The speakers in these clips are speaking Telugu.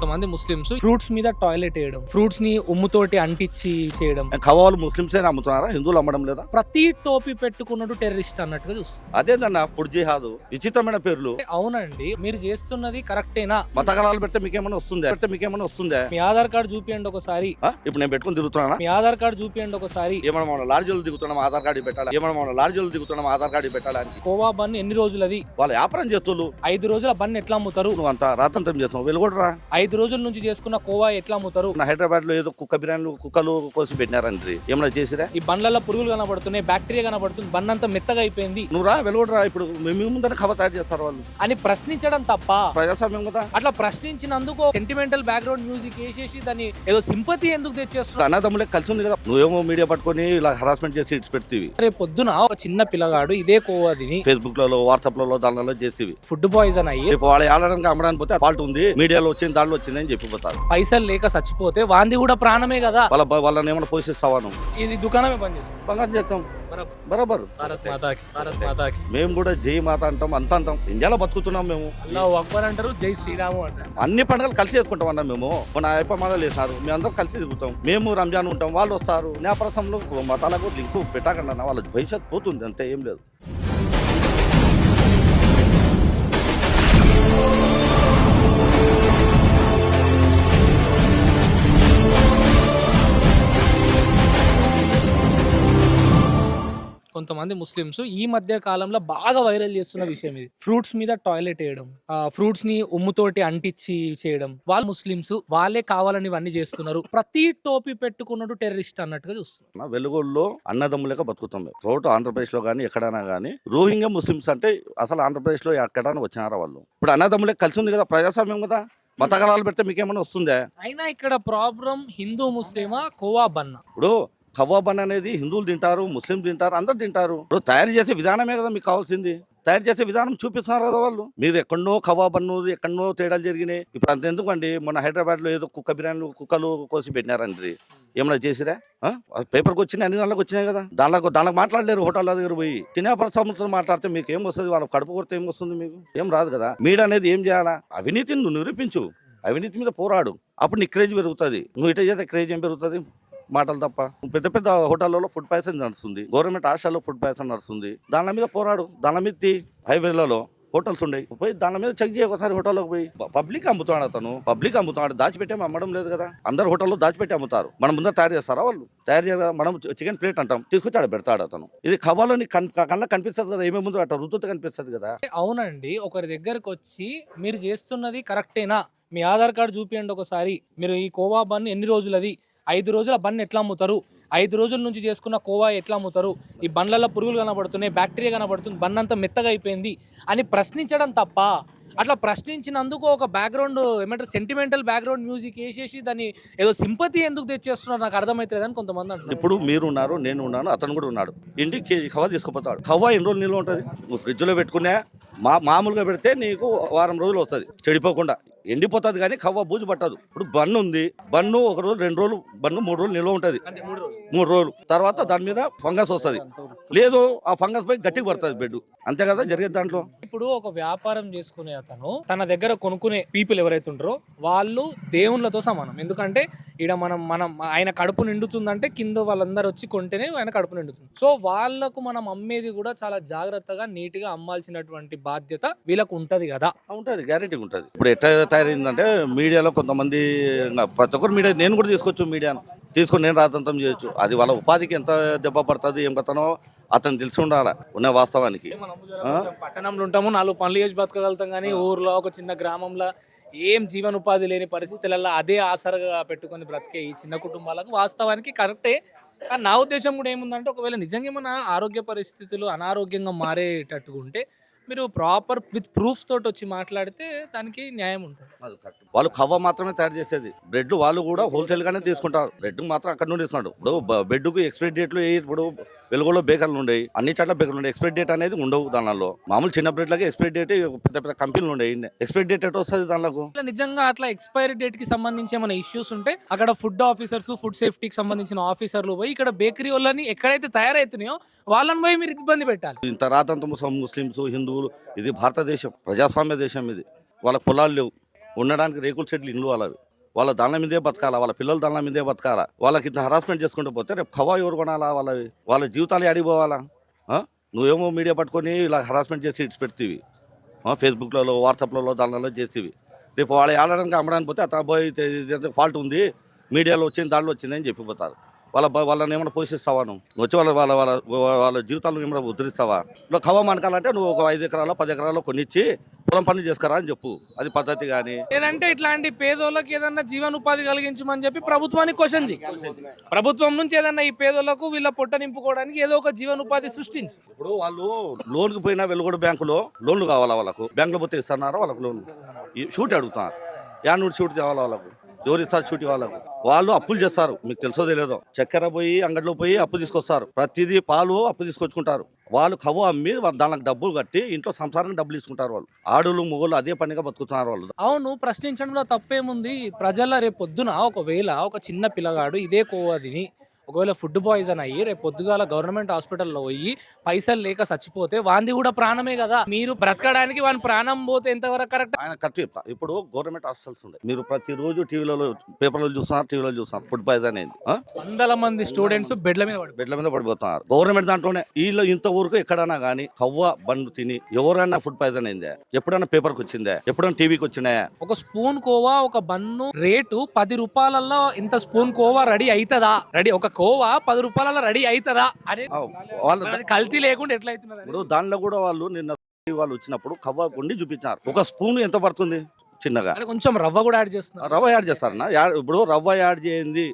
కొంతమంది ముస్లిమ్స్ ఫ్రూట్స్ మీద టాయిలెట్ వేయడం ఫ్రూట్స్ని ఉమ్ముతోటి అంటించి చేయడం. కవాలు ముస్లింసే అమ్ముతున్నారా హిందువులు అమ్మడం లేదా? ప్రతి టోపీ పెట్టుకున్నట్టు టెర్రరిస్ట్ అన్నట్టుగా చూస్తారు అదేందన్న ఫుడ్ జిహాదు? విచిత్రమైన పేర్లు. అవునండి మీరు చేస్తున్నది కరెక్టేనా? మత కళాలు పెడితే మీకేమైనా వస్తుందా? పెడితే మీకేమైనా వస్తుందా? మీ ఆధార్ కార్డు చూపియండి ఒకసారి. ఆ? ఇప్పుడు నేను పెట్టుకుని తిరుగుతున్నా మీ ఆధార్ కార్డు చూపియండి ఒకసారి. ఏమన్నా మన లాడ్జీలు దిగుతున్నాం ఆధార్ కార్డు పెట్టాలి? ఏమన్నా మన లాడ్జీలు దిగుతున్నాం ఆధార్ కార్డు పెట్టాలని కోవా బన్ ఎన్ని రోజులది? వాళ్ళు వ్యాపారం చేస్తుళ్ళు ఐదు రోజుల బన్ ఎట్లా అమ్ముతారు? నువ్వు అంత రాతంత్రం చేస్తున్నావు. వెలుగొడరా ఐదు రోజుల నుంచి చేసుకున్న కోవా ఎట్లా అమ్ముతారు? హైదరాబాద్లో ఏదో కుక్క బిర్యానీలు కుక్కలు కోసి పెట్టినారండి. ఏమైనా చేసిరా? ఈ బండ్లలో పురుగులు కనబడుతున్నాయి బ్యాక్టీరియా కనబడుతుంది బన్ అంతా మెత్తగా అయిపోయింది. నువ్వు రా వెలుగొడరా ఇప్పుడు మీ ముందర ఖబర్ తయారు చేస్తారు వాళ్ళు. అని ప్రశ్నించడం తప్ప. ప్రజాస్వామ్యం కదా? అట్లా ప్రశ్నించినందుకు సెంటిమెంటల్ బ్యాక్గ్రౌండ్ మ్యూజిక్ వేసేసి దాన్ని ఏదో సింపతి ఎందుకు తెచ్చేస్తున్నారు? అన్నదమ్ములే కలిసి ఉంది కదా. నువ్వేమో మీడియా పట్టుకొని ఇలా హరాస్మెంట్ చేసి ఇట్స్ పెడతీవి. రేపు పొద్దున ఒక చిన్న పిల్లగాడు ఇదే కోవా తిని ఫేస్బుక్లలో వాట్సాప్లలో దానిలో చేసేవి ఫుడ్ పాయిజన్ అయ్యి వాళ్ళు ఆడడానికి అమ్మడానికి పోతే ఫాల్ట్ ఉంది. మీడియాలో వచ్చింది దాంట్లో వచ్చిందని చెప్పిపోతారు. పైసలు లేక చచ్చిపోతే వాంది కూడా ప్రాణమే కదా. వాళ్ళ వాళ్ళని ఏమైనా పోషిస్తావా నువ్వు ఇది దుకాణమే పనిచేస్తుంది. బంగారం చేస్తాం. బరాబర్. భారత్ మాతాకి భారత్ మాతాకి. మేము కూడా జై మాత అంటాం అంత అంటాం. ఇండియాలో బతుకుతున్నాం మేము. అల్లా అక్బర్ అంటారు జై శ్రీరాము అంటారు. అన్ని పండుగలు కలిసి చేసుకుంటాం అన్న మేము. మన అయిపో మాదాలు వేసారు మేము అందరం కలిసి తిరుగుతాం. మేము రంజాన్ ఉంటాం వాళ్ళు వస్తారు. న్యాపరసంలో మతాలకు లింకు పెట్టకండి అన్న వాళ్ళ భవిష్యత్ పోతుంది అంతే ఏం లేదు. కొంతమంది ముస్లిమ్స్ ఈ మధ్య కాలంలో బాగా వైరల్ చేస్తున్న విషయం ఇది. ఫ్రూట్స్ మీద టాయిలెట్ వేయడం ఫ్రూట్స్ని ఉమ్ముతోటి అంటించి చేయడం. వాళ్ళు ముస్లిమ్స్ వాళ్ళే కావాలని ఇవన్నీ చేస్తున్నారు. ప్రతి టోపీ పెట్టుకున్నట్టు టెర్రరిస్ట్ అన్నట్టుగా చూస్తున్నారు. వెలుగుల్లో అన్నదమ్ములక బతుకుతాం మేము. రోడ్డు ఆంధ్రప్రదేశ్లో కానీ ఎక్కడైనా కానీ రోహింగ్యా ముస్లిమ్స్ అంటే అసలు ఆంధ్రప్రదేశ్లో ఎక్కడైనా వచ్చినారా వాళ్ళు? ఇప్పుడు అన్నదమ్ములే కలిసి ఉంది కదా ప్రజాస్వామ్యం కదా? మత కళాలు పెడితే మీకేమైనా వస్తుందా? అయినా ఇక్కడ ప్రాబ్లం హిందూ ముస్లిమా కోవా బన్న? ఇప్పుడు కవాబన్ అనేది హిందువులు తింటారు ముస్లిం తింటారు అందరు తింటారు. ఇప్పుడు తయారు చేసే విధానమే కదా మీకు కావాల్సింది. తయారు చేసే విధానం చూపిస్తున్నారు కదా వాళ్ళు. మీరు ఎక్కడనో కవాబన్ను ఎక్కడో తేడాలు జరిగినాయి. ఇప్పుడు అంత ఎందుకండి? మన హైదరాబాద్లో ఏదో కుక్క బిర్యానీలు కుక్కలు కోసి పెట్టినారండి. ఏమైనా చేసిరా? పేపర్కి వచ్చినాయి అన్ని దాంట్లోకి వచ్చినాయి కదా. దాంట్లో దాంట్లో మాట్లాడలేరు హోటల్ దగ్గర పోయి. తినే సంవత్సరం మాట్లాడితే మీకు ఏం వస్తుంది? వాళ్ళ కడుపు కొడితే ఏం వస్తుంది మీకు? ఏం రాదు కదా. మీడియా అనేది ఏం చేయాలా? అవినీతిని నువ్వు నిరూపించు. అవినీతి మీద పోరాడు. అప్పుడు నీ క్రేజ్ పెరుగుతుంది. నువ్వు ఇట చేస్తే క్రేజ్ ఏం పెరుగుతుంది? మాటలు తప్ప. పెద్ద పెద్ద హోటళ్ళలో ఫుడ్ పాయిసన్ నడుస్తుంది. గవర్నమెంట్ హాస్టల్లో ఫుడ్ పాయిసన్ నడుస్తుంది. దాని మీద పోరాడు. దాని మీద హైవేలలో హోటల్స్ ఉండేవి పోయి దాని మీద చెక్ చేయ ఒకసారి హోటల్లోకి పోయి. పబ్లిక్ అమ్ముతాడు అతను. పబ్లిక్ అమ్ముతాడు. దాచిపెట్టే అమ్మడం లేదు కదా. అందరు హోటల్లో దాచిపెట్టి అమ్ముతారు. మనం ముందర తయారు చేస్తారా వాళ్ళు? తయారు చేయాలి మనం చికెన్ ప్లేట్ అంటాం. తీసుకొచ్చి ఆడ పెడతాడు అతను. ఇది కబాలోని కన్ కళ్ళ కనిపిస్తుంది కదా. ఏమేమి ముందు అట్లా రుతుతో కనిపిస్తుంది కదా. అవునండి. ఒకరి దగ్గరకు వచ్చి మీరు చేస్తున్నది కరెక్టేనా? మీ ఆధార్ కార్డు చూపియండి ఒకసారి. మీరు ఈ కోవా బన్ ఎన్ని రోజులది? ఐదు రోజుల బన్ ఎట్లా అమ్ముతారు? ఐదు రోజుల నుంచి చేసుకున్న కోవా ఎట్లా అమ్ముతారు? ఈ బండ్లలో పురుగులు కనబడుతున్నాయి బ్యాక్టీరియా కనబడుతుంది బన్ అంతా మెత్తగా అయిపోయింది అని ప్రశ్నించడం తప్ప అట్లా ప్రశ్నించినందుకు ఒక బ్యాక్గ్రౌండ్ ఏమంటారు సెంటిమెంటల్ బ్యాక్గ్రౌండ్ మ్యూజిక్ వేసేసి దాన్ని ఏదో సింపతి ఎందుకు తెచ్చేస్తున్నారు నాకు అర్థమవుతుందని కొంతమంది అంటారు ఇప్పుడు మీరు ఉన్నారు నేను ఉన్నాను అతను కూడా ఉన్నాడు. ఇంటికి కేజీ ఖవా తీసుకుపోతాడు. ఖవా ఎన్ని రోజులు నిల్వ ఉంటుంది? నువ్వు ఫ్రిడ్జ్లో పెట్టుకునే మా మామూలుగా పెడితే నీకు వారం రోజులు వస్తుంది. చెడిపోకుండా. ఎండిపోతుంది కానీ ఖవ్వ బూజు పట్టదు. ఇప్పుడు బన్ను ఉంది. బన్ను ఒక రోజు రెండు రోజులు బన్ను మూడు రోజులు నిల్వ ఉంటుంది. అంటే మూడు రోజులు. తర్వాత దాని మీద ఫంగస్ వస్తుంది. లేదు ఆ ఫంగస్ పై గట్టిగా పడుతుంది బెడ్. అంతే కదా జరిగేది దాంట్లో? ఇప్పుడు ఒక వ్యాపారం చేసుకునే అతను తన దగ్గర కొనుక్కునే పీపుల్ ఎవరైతే ఉంటారో వాళ్ళు దేవుళ్ళతో సమానం. ఎందుకంటే ఈడ మనం మనం ఆయన కడుపు నిండుతుందంటే కింద వాళ్ళందరూ వచ్చి కొంటేనే ఆయన కడుపు నిండుతుంది. సో వాళ్ళకు మనం అమ్మేది కూడా చాలా జాగ్రత్తగా నీట్గా అమ్మాల్సినటువంటి బాధ్యత వీళ్ళకు ఉంటది కదా. ఉంటుంది. గ్యారెంటీగా ఉంటుంది. ఇప్పుడు ఎట్లా తయారైందంటే మీడియాలో కొంతమంది ప్రతి ఒక్కరు మీడియా నేను కూడా తీసుకోవచ్చు మీడియాను. తీసుకొని నేను రాతంతం చేయొచ్చు. అది వాళ్ళ ఉపాధికి ఎంత దెబ్బ పడుతుంది ఏం కథనో అతను తెలిసి ఉండాలి ఉన్న వాస్తవానికి? పట్టణంలో ఉంటాము నాలుగు పనులు చేసి బతకగలుగుతాం కానీ ఊర్లో ఒక చిన్న గ్రామంలో ఏం జీవనోపాధి లేని పరిస్థితులలో అదే ఆసరగా పెట్టుకొని బ్రతికే ఈ చిన్న కుటుంబాలకు వాస్తవానికి కరెక్టే. కానీ నా ఉద్దేశం కూడా ఏముందంటే ఒకవేళ నిజంగా మన ఆరోగ్య పరిస్థితులు అనారోగ్యంగా మారేటట్టుగా ఉంటే మీరు ప్రాపర్ విత్ ప్రూఫ్స్ తోటి వచ్చి మాట్లాడితే దానికి న్యాయం ఉంటుంది. వాళ్ళు ఖవ్వ మాత్రమే తయారు చేసేది. బ్రెడ్ వాళ్ళు కూడా హోల్సేల్ గానే తీసుకుంటారు. బ్రెడ్ మాత్రం అక్కడ నుండి ఇస్తున్నాడు. ఇప్పుడు బెడ్కు ఎక్స్పైరీ డేట్లు ఇప్పుడు వెలుగులో బేకర్లు ఉండేవి. అన్ని చోట్ల బేకర్లు ఉండే ఎక్స్పైరీ డేట్ అనేది ఉండవు దానిలో. మామూలు చిన్న బ్రెడ్ లాగా ఎక్స్పైరీ డేట్ పెద్ద పెద్ద కంపెనీలు ఉండేవి. ఎక్స్పైరీ డేట్ ఎట్లా వస్తుంది దానిలో నిజంగా అట్లా ఎక్స్పైరీ డేట్కి సంబంధించి ఏమైనా ఇష్యూస్ ఉంటే అక్కడ ఫుడ్ ఆఫీసర్స్ ఫుడ్ సేఫ్టీకి సంబంధించిన ఆఫీసర్లు పోయి ఇక్కడ బేకరీ వాళ్ళని ఎక్కడైతే తయారైతున్నాయో వాళ్ళని పోయి మీరు ఇబ్బంది పెట్టాలి. ఇంత రాతంత ముస్లిం ముస్లిమ్స్ హిందువులు ఇది భారతదేశం ప్రజాస్వామ్య దేశం ఇది. వాళ్ళ పొలాలు లేవు. ఉండడానికి రేకుల షెడ్లు ఇండ్లు వాళ్ళవి. వాళ్ళ దానిల మీదే బతకాలా వాళ్ళ పిల్లల దానిల మీదే బతకాలా? వాళ్ళకి ఇంత హరాస్మెంట్ చేసుకుంటూ పోతే రేపు కవా ఎవరు కొనాలా వాళ్ళవి? వాళ్ళ జీవితాలు ఆడిపోవాలా నువ్వేమో మీడియా పట్టుకొని ఇలా హరాస్మెంట్ చేసి ఇట్స్ పెడతీవి. ఫేస్బుక్లలో వాట్సాప్లలో దానిలో చేసేవి రేపు వాళ్ళు ఆడడానికి అమ్మడానికి పోతే అతను పోయి ఫాల్ట్ ఉంది. మీడియాలో వచ్చింది దాంట్లో వచ్చిందని చెప్పిపోతారు. వాళ్ళ వాళ్ళని ఏమైనా పోషిస్తావా నువ్వు? వచ్చి వాళ్ళ వాళ్ళ వాళ్ళ వాళ్ళ జీవితాలను ఏమైనా ఉద్ధరిస్తావా? నువ్వు కవ్వ మనకాలంటే నువ్వు ఒక ఐదు ఎకరాలు పది ఎకరాలు కొనిచ్చి పొలం పనులు చేసుకురా అని చెప్పు. అది పద్ధతి కానీ. లేదంటే ఇట్లాంటి పేదోళ్ళకి ఏదన్నా జీవనోపాధి కలిగించమని చెప్పి ప్రభుత్వానికి క్వశ్చన్ చేయి. ప్రభుత్వం నుంచి ఏదన్నా ఈ పేదోళ్ళకు వీళ్ళ పొట్ట నింపుకోవడానికి ఏదో ఒక జీవనోపాధి సృష్టించు. ఇప్పుడు వాళ్ళు లోన్కి పోయినా వెలుగొడ బ్యాంకులో లోన్లు కావాలా వాళ్ళకు? బ్యాంకులో పోతే ఇస్తున్నారు వాళ్ళకు లోన్ షూట్ అడుగుతున్నారు యా నూటి షూట్ కావాలా వాళ్ళకు? జోరిస్తారు ఇస్తారు వాళ్ళకు. వాళ్ళు అప్పులు చేస్తారు. మీకు తెలుసో తెలియదు. చక్కెర పోయి అంగడిలో పోయి అప్పు తీసుకొస్తారు. ప్రతిదీ పాలు అప్పు తీసుకొచ్చుకుంటారు. వాళ్ళు కవ్వు అమ్మి దానికి డబ్బులు కట్టి ఇంట్లో సంసారానికి డబ్బులు తీసుకుంటారు వాళ్ళు. ఆడులు మొగలు అదే పనిగా బతుకుతున్నారు వాళ్ళు. అవును ప్రశ్నించడంలో తప్పేముంది? ప్రజల రేపు పొద్దున ఒకవేళ ఒక చిన్న పిల్లగాడు ఇదే కోవా తిని ఒకవేళ ఫుడ్ పాయిజన్ అయ్యి రేపు పొద్దుగాల గవర్నమెంట్ హాస్పిటల్లో పోయి పైసలు లేక చచ్చిపోతే వాంది కూడా ప్రాణమే కదా. మీరు బ్రతకడానికి వాని ప్రాణం పోతే ఎంతవరకు కరెక్ట్? ఆయన కరెక్ట్ చెప్తా ఇప్పుడు గవర్నమెంట్ హాస్టల్స్ ఉన్నాయి. మీరు ప్రతిరోజు టీవీలలో పేపర్లో చూస్తున్నారు టీవీలో చూస్తున్నారు. ఫుడ్ పాయిజన్ అయింది? వందల మంది స్టూడెంట్స్ బెడ్ల మీద పడి బెడ్ల మీద పడిపోతున్నారు. గవర్నమెంట్ దాంట్లోనే వీళ్ళు ఇంతవరకు ఎక్కడైనా కానీ కవ్వ బండ్లు తిని ఎవరైనా ఫుడ్ పాయిజన్ అయిందే? ఎప్పుడైనా పేపర్కి వచ్చిందే? ఎప్పుడైనా టీవీకి వచ్చినాయా ఒక స్పూన్ కోవా ఒక బన్ను రేటు పది రూపాయలలో ఇంత స్పూన్ కోవా రెడీ అవుతుందా రెడీ ఒక కోవా పది రూపాయలలో రెడీ అవుతుందా అనే వాళ్ళ కల్తీ లేకుండా ఎట్లా అవుతున్నది ఇప్పుడు దానిలో కూడా వాళ్ళు నిన్న వాళ్ళు వచ్చినప్పుడు కవ్వ కొండి చూపించారు ఒక స్పూన్ ఎంత పడుతుంది? చిన్నగా. కొంచెం రవ్వ కూడా యాడ్ చేస్తున్నారు. రవ్వ యాడ్ చేస్తారన్న? ఇప్పుడు రవ్వ యాడ్ చేయింది?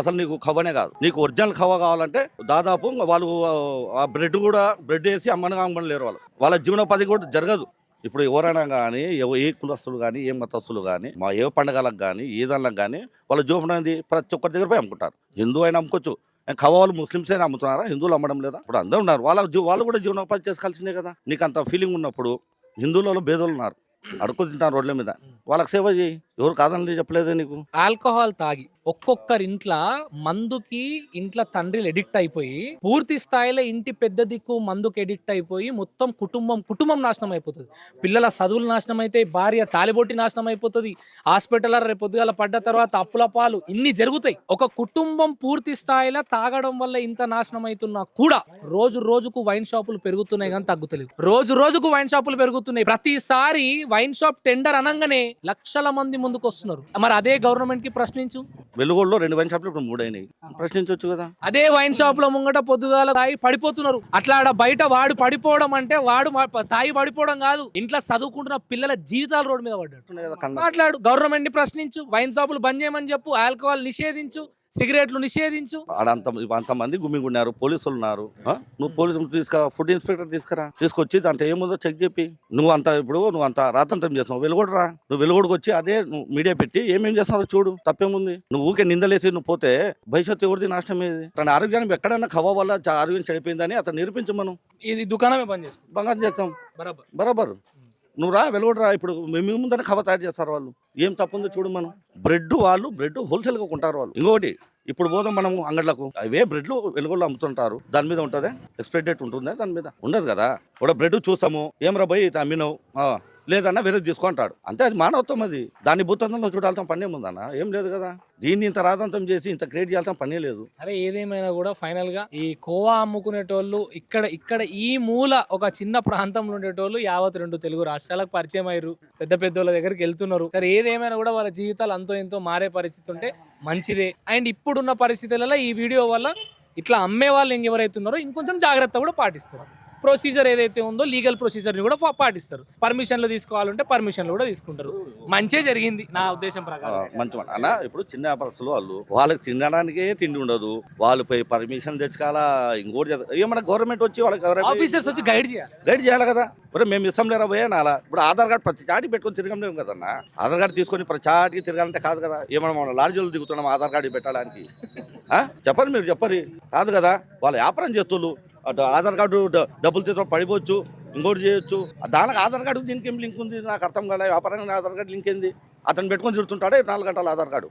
అసలు నీకు కవ్వనే కాదు. నీకు ఒరిజినల్ కవ్వ కావాలంటే దాదాపు వాళ్ళు ఆ బ్రెడ్ కూడా బ్రెడ్ వేసి అమ్మని అమ్మని లేరు వాళ్ళు. వాళ్ళ జీవనోపాధి కూడా జరగదు. ఇప్పుడు ఎవరైనా కానీ ఏ కులస్తులు కానీ ఏ మతస్థులు కానీ మా ఏ పండగలకు కానీ ఏ దానికి కానీ వాళ్ళ జీవనం ప్రతి ఒక్కరి దగ్గర పోయి అమ్ముకుంటారు. హిందూ అయినా అమ్ముకోవచ్చు. కవ్వ ముస్లిమ్స్ అయినా అమ్ముతున్నారా? హిందువులు అమ్మడం లేదా? ఇప్పుడు అందరూ ఉన్నారు. వాళ్ళ వాళ్ళు కూడా జీవనోపాధి చేసుకోవాల్సిందే కదా. నీకు అంత ఫీలింగ్ ఉన్నప్పుడు హిందువులలో భేదాలు ఉన్నారు. అడుక్కు తింటారు రోడ్ల మీద. వాళ్ళకి సేవ చేయి. ఎవరు కాదని చెప్పలేదే నీకు? ఆల్కహాల్ తాగి ఒక్కొక్కరి ఇంట్లో మందుకి ఇంట్లో తండ్రిలు ఎడిక్ట్ అయిపోయి పూర్తి స్థాయిలో ఇంటి పెద్ద దిక్కు మందుకు ఎడిక్ట్ అయిపోయి మొత్తం కుటుంబం కుటుంబం నాశనం అయిపోతుంది. పిల్లల చదువులు నాశనం అయితే భార్య తాలిబొట్టి నాశనం అయిపోతుంది హాస్పిటల్ రేపు పొద్దుగాల పడ్డ తర్వాత అప్పుల పాలు ఇన్ని జరుగుతాయి. ఒక కుటుంబం పూర్తి స్థాయిలో తాగడం వల్ల ఇంత నాశనం అవుతున్నా కూడా రోజు రోజుకు వైన్ షాపులు పెరుగుతున్నాయి కానీ తగ్గుతలేవు. రోజు రోజుకు వైన్ షాపులు పెరుగుతున్నాయి. ప్రతిసారి వైన్ షాప్ టెండర్ అనగానే లక్షల మంది ముందుకు వస్తున్నారు మరి అదే గవర్నమెంట్కి ప్రశ్నించు. వెలుగోళ్ళు రెండు వైన్ షాపులు ఇప్పుడు మూడైనాయి. ప్రశ్నించవచ్చు కదా. అదే వైన్ షాప్లో ముంగట పొద్దుగాల తాగి పడిపోతున్నారు. అట్లా ఆడ బయట వాడు పడిపోవడం అంటే వాడు తాగి పడిపోవడం కాదు. ఇంట్లో చదువుకుంటున్న పిల్లల జీవితాలు రోడ్డు మీద పడ్డాడు. మాట్లాడు. గవర్నమెంట్ని ప్రశ్నించు. వైన్ షాపులు బంద్ చేయమని చెప్పు. ఆల్కహాల్ నిషేధించు. సిగరెట్లు నిషేధించు. అంత అంతమంది గుమ్మిగున్నారు పోలీసులు ఉన్నారు? నువ్వు పోలీసులు తీసుకురా ఫుడ్ ఇన్స్పెక్టర్ తీసుకురా. తీసుకొచ్చి దాంట్లో ఏముందో చెక్ చెప్పి నువ్వు అంత ఇప్పుడు నువ్వు అంత రాతంత్రం చేస్తున్నావు వెలుగొడరా. నువ్వు వెలుగొడకు వచ్చి అదే నువ్వు మీడియా పెట్టి ఏమేం చేస్తున్నావు చూడు తప్పేముంది. నువ్వు ఊకే నిందలేసి నువ్వు పోతే భవిష్యత్తు ఎవరిది నాశనం ఏది? తన ఆరోగ్యానికి ఎక్కడైనా కవ్వ వల్ల ఆరోగ్యం చెడిపోయిందని అతను నిరూపించు మనం ఇది దుకాణమే బంద్ చేసుకో బంగారం చేస్తాం. బరాబర్. బరాబర్. నువ్వు రా వెలువడరా ఇప్పుడు మేము ముందర కవ తయారు చేస్తారు వాళ్ళు. ఏం తప్పుందో చూడు మనం. బ్రెడ్ వాళ్ళు బ్రెడ్ హోల్సేల్గా కొంటారు వాళ్ళు. ఇంకొకటి ఇప్పుడు పోదాం మనం అంగడ్లకు. అవే బ్రెడ్లు వెలుగులో అమ్ముతుంటారు. దాని మీద ఉంటుంది? ఎక్స్పైరీ డేట్ ఉంటుందా? దాని మీద. ఉండదు కదా. కూడా బ్రెడ్ చూస్తాము. ఏం రా పోయి అమ్మినావు? లేదన్నా వేరే తీసుకుంటాడు. అంతే అది మానవత్వం అది. దాన్ని భూతంలో చూడాల్సిన పనే ఉందన్న ఏం లేదు కదా. దీన్ని ఇంత రాజంతం చేసి ఇంత క్రియేట్ చేయాల్సిన పనే లేదు. సరే ఏదేమైనా కూడా ఫైనల్గా ఈ కోవా అమ్ముకునేటోళ్ళు ఇక్కడ ఇక్కడ ఈ మూల ఒక చిన్న ప్రాంతంలో ఉండేటోళ్ళు యావత్ రెండు తెలుగు రాష్ట్రాలకు పరిచయం అయ్యారు. పెద్ద పెద్దోళ్ళ దగ్గరికి వెళ్తున్నారు. సరే ఏదేమైనా కూడా వాళ్ళ జీవితాలు అంతో ఎంతో మారే పరిస్థితి ఉంటే మంచిదే. అండ్ ఇప్పుడున్న పరిస్థితులలో ఈ వీడియో వల్ల ఇట్లా అమ్మే వాళ్ళు ఇంకెవరైతున్నారో ఇంకొంచెం జాగ్రత్త కూడా పాటిస్తారు. ప్రొసీజర్ ఏదైతే ఉందో లీగల్ ప్రొసీజర్ని కూడా పాటిస్తారు. పర్మిషన్లు తీసుకోవాలంటే పర్మిషన్లు కూడా తీసుకుంటారు. మంచే జరిగింది నా ఉద్దేశం ప్రకారం. మంచి. అన్న ఇప్పుడు చిన్న వ్యాపారస్తులు వాళ్ళు వాళ్ళకి తినడానికే తిండి ఉండదు. వాళ్ళు పోయి పర్మిషన్ తెచ్చుకోవాలా? ఇంకోటి ఏమన్నా గవర్నమెంట్ వచ్చి వాళ్ళకి ఆఫీసర్స్ వచ్చి గైడ్ చేయాలి. గైడ్ చేయాలి కదా. మరి మేము ఇస్తాం లేరా పోయా నాలా ఇప్పుడు ఆధార్ కార్డు ప్రతి చాటి పెట్టుకొని తిరగలేము కదన్నా ఆధార్ కార్డు తీసుకొని ప్రతి చాటికి తిరగాలంటే కాదు కదా. ఏమన్నా మనం లాడ్జీలు దిగుతున్నాం ఆధార్ కార్డు పెట్టడానికి? ఆ? చెప్పండి మీరు చెప్పరు కాదు కదా. వాళ్ళు వ్యాపారం చేస్తుళ్ళు. అటు ఆధార్ కార్డు డబ్బులు తీసుకొని పడిపోవచ్చు ఇంకోటి చేయొచ్చు. దానికి ఆధార్ కార్డు దీనికి ఏం లింక్ ఉంది? నాకు అర్థం కాలే. వ్యాపారంగా ఆధార్ కార్డు లింక్ ఏంది? అతను పెట్టుకొని తిరుగుతుంటాడే నాలుగు గంటల Aadhaar card?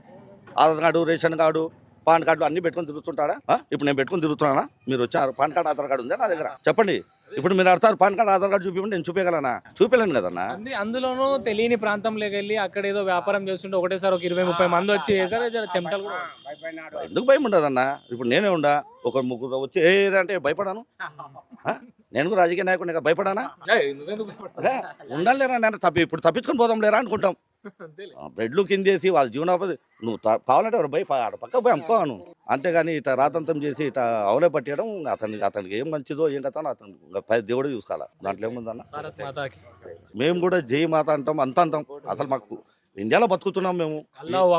Aadhaar card ration card PAN card అన్ని పెట్టుకొని తిరుగుతుంటాడా? ఇప్పుడు నేను పెట్టుకొని తిరుగుతున్నానా? మీరు వచ్చారు పాన్ కార్డు ఆధార్ కార్డు ఉందా నా దగ్గర? చెప్పండి. ఇప్పుడు మీరు అడతారు పాన్ కార్డ్ ఆధార్ కార్డు చూపించండి నేను చూపించగలనా చూపించలేను కదన్నా? అంది అందులోనూ తెలియని ప్రాంతంలోకి వెళ్ళి అక్కడ ఏదో వ్యాపారం చేస్తుంటే ఒకటేసారి ఒక ఇరవై ముప్పై మంది వచ్చి చేశారు చెమటలు కూడా. ఎందుకు భయం ఉండదన్నా? ఇప్పుడు నేనే ఉండా ఒక ముగ్గురు వచ్చి ఏ అంటే భయపడాను? నేను కూడా రాజకీయ నాయకుడిని కదా, భయపడానా? ఉండాలేరా నేను తప్పి ఇప్పుడు తప్పించుకొని పోదాం లేరా అనుకుంటాం. బెడ్లు కిందేసి వాళ్ళ జీవనోపాధి నువ్వు కావాలంటే ఎవరు భయ ఆడ పక్క పోయి అమ్ముకోను అంతేగాని ఇట రాతంతం చేసి ఇట అవలే పట్టేయడం అతనికి అతనికి ఏం మంచిదో ఏం కథ అతను దేవుడు చూసుకోవాలి దాంట్లో ఏముందన్న మేము కూడా జై మాత అంటాం అంత అంటాం. అసలు మాకు ఇండియాలో బతుకుతున్నాం మేము.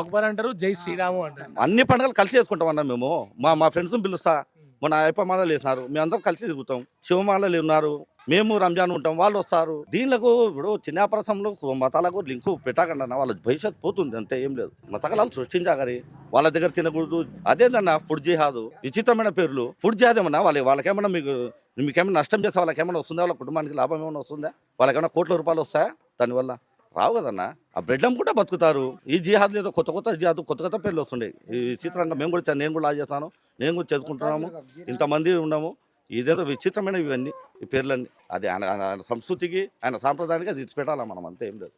అక్బర్ అంటారు జై శ్రీరాము అంటారు. అన్ని పండుగలు కలిసి చేసుకుంటాం అన్న మేము. మా మా ఫ్రెండ్స్ని పిలుస్తా. మన అయ్యప్పమాలలు వేసినారు. మేము అందరం కలిసి తిరుగుతాం. శివమాలలు ఉన్నారు. మేము రంజాన్ ఉంటాం. వాళ్ళు వస్తారు. దీనిలకు ఇప్పుడు చిన్నాపరసంలో మతాలకు లింకు పెట్టకండి వాళ్ళ భవిష్యత్తు పోతుంది. అంతే ఏం లేదు. మతకలాలు సృష్టించగలి వాళ్ళ దగ్గర తినకూడదు. అదేందన్నా ఫుడ్ జిహాదు. విచిత్రమైన పేర్లు. ఫుడ్ జిహాద్ ఏమన్నా? వాళ్ళ వాళ్ళకేమన్నా మీకు మీకేమైనా నష్టం చేస్తే వాళ్ళకి ఏమైనా వస్తుందా? వాళ్ళ కుటుంబానికి లాభం ఏమైనా వస్తుందా? వాళ్ళకేమైనా కోట్ల రూపాయలు వస్తాయా? దానివల్ల రావు కదన్నా? ఆ బ్రెడ్ అమ్ముకుంటే బతుకుతారు. ఈ జిహాద్ ఏదో కొత్త కొత్త జిహాద్ కొత్త కొత్త పేర్లు వస్తుండే ఈ విచిత్రంగా మేము కూడా నేను కూడా చేస్తాను. నేను కూడా చదువుకుంటున్నాము. ఇంతమంది ఉన్నాము. ఇదేదో విచిత్రమైన ఇవన్నీ ఈ పేర్లన్నీ. అది ఆయన ఆయన సంస్కృతికి ఆయన సాంప్రదాయానికి అది ఇచ్చిపెట్టాలా మనం? అంతే ఏం లేదు.